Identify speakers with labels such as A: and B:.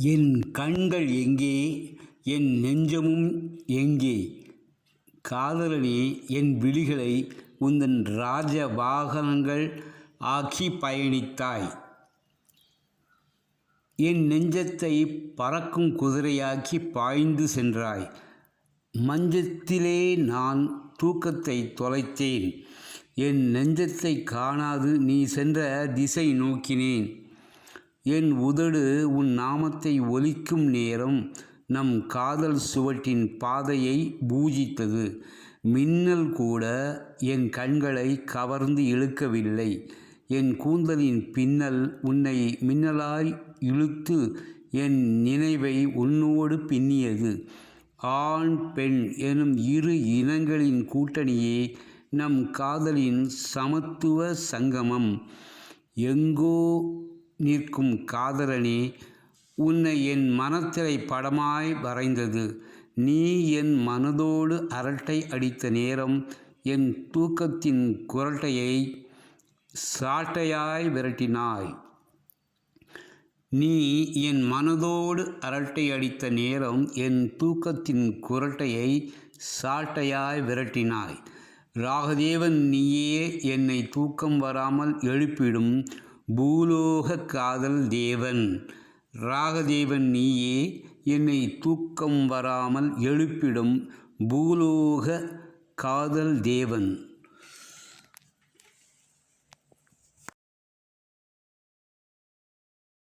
A: என் கண்கள் எங்கே? என் நெஞ்சமும் எங்கே? காதலனே என் விழிகளை உந்தன் ராஜ வாகனங்கள் ஆக்கி பயணித்தாய். என் நெஞ்சத்தை பறக்கும் குதிரையாக்கி பாய்ந்து சென்றாய். மஞ்சத்திலே நான் தூக்கத்தை தொலைத்தேன். என் நெஞ்சத்தை காணாது நீ சென்ற திசை நோக்கினேன். என் உதடு உன் நாமத்தை ஒலிக்கும் நேரம் நம் காதல் சுவட்டின் பாதையை பூஜித்தது. மின்னல் கூட என் கண்களை கவர்ந்து இழுக்கவில்லை. என் கூந்தலின் பின்னல் உன்னை மின்னலாய் இழுத்து என் நினைவை உன்னோடு பின்னியது. ஆண் பெண் எனும் இரு இனங்களின் கூட்டணியே நம் காதலின் சமத்துவ சங்கமம். எங்கோ நிற்கும் காதலனே உன்னை என் மனத்திரை படமாய் வரைந்தது. நீ என் மனதோடு அரட்டை அடித்த நேரம் என் தூக்கத்தின் குரட்டையை சாட்டையாய் விரட்டினாய். நீ என் மனதோடு அரட்டை அடித்த நேரம் என் தூக்கத்தின் குரட்டையை சாட்டையாய் விரட்டினாய். ராகதேவன் நீயே என்னை தூக்கம் வராமல் எழுப்பிடும். பூலோக காதல் தேவன். ராகதேவன் நீயே என்னை தூக்கம் வராமல் எழுப்பிடும் பூலோக காதல் தேவன்.